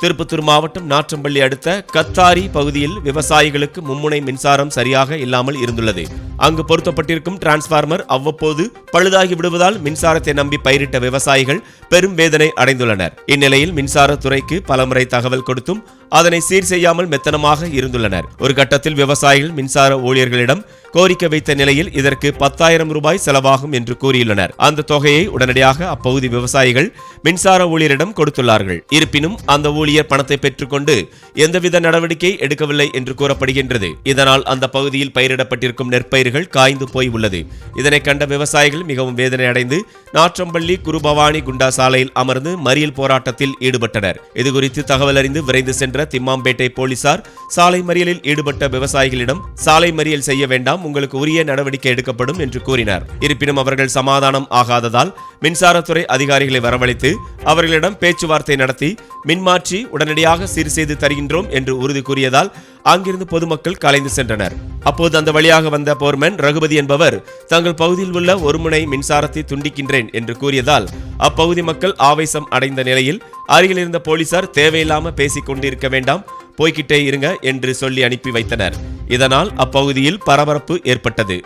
திருப்பத்தூர் மாவட்டம் நாற்றம்பள்ளி அடுத்த கத்தாரி பகுதியில் விவசாயிகளுக்கு மும்முனை மின்சாரம் சரியாக இல்லாமல் இருந்துள்ளது. அங்கு பொருத்தப்பட்டிருக்கும் டிரான்ஸ்பார்மர் அவ்வப்போது பழுதாகி விடுவதால் மின்சாரத்தை நம்பி பயிரிட்ட விவசாயிகள் பெரும் வேதனை அடைந்துள்ளனர். இந்நிலையில் மின்சாரத்துறைக்கு பலமுறை தகவல் கொடுத்தும் அதனை சீர் செய்யாமல் மெத்தனமாக இருந்துள்ளனர். ஒரு கட்டத்தில் விவசாயிகள் மின்சார ஊழியர்களிடம் கோரிக்கை வைத்த நிலையில் இதற்கு பத்தாயிரம் ரூபாய் செலவாகும் என்று கூறியுள்ளனர். அந்த தொகையை உடனடியாக அப்பகுதி விவசாயிகள் மின்சார ஊழியரிடம் கொடுத்துள்ளார்கள். இருப்பினும் அந்த ஊழியர் பணத்தை பெற்றுக்கொண்டு எந்தவித நடவடிக்கை எடுக்கவில்லை என்று கூறப்படுகின்றது. இதனால் அந்த பகுதியில் பயிரிடப்பட்டிருக்கும் நெற்பயிர் பயிர்கள் காய்ந்து போய் உள்ளது. இதனை கண்ட விவசாயிகள் மிகவும் வேதனை அடைந்து நாற்றம்பள்ளி குருபவானி குண்டா சாலையில் அமர்ந்து மறியல் போராட்டத்தில் ஈடுபட்டனர். இதுகுறித்து தகவல் அறிந்து விரைந்து சென்ற திம்மாம்பேட்டை போலீசார் சாலை மறியலில் ஈடுபட்ட விவசாயிகளிடம் சாலை மறியல் செய்ய வேண்டாம் உங்களுக்கு உரிய நடவடிக்கை எடுக்கப்படும் என்று கூறினார். இருப்பினும் அவர்கள் சமாதானம் ஆகாததால் மின்சாரத்துறை அதிகாரிகளை வரவழைத்து அவர்களிடம் பேச்சுவார்த்தை நடத்தி மின்மாற்றி உடனடியாக சீர் செய்து தருகின்றோம் என்று உறுதி கூறியதால் அங்கிருந்து பொதுமக்கள் கலைந்து சென்றனர். அப்போது அந்த வழியாக வந்த போர்மேன் ரகுபதி என்பவர் தங்கள் பகுதியில் உள்ள ஒருமுனை மின்சாரத்தை துண்டிக்கின்றேன் என்று கூறியதால் அப்பகுதி மக்கள் ஆவேசம் அடைந்த நிலையில் அருகில் இருந்த போலீசார் தேவையில்லாம பேசிக் கொண்டிருக்க வேண்டாம் போய்கிட்டே இருங்க என்று சொல்லி அனுப்பி வைத்தனர். இதனால் அப்பகுதியில் பரபரப்பு ஏற்பட்டது.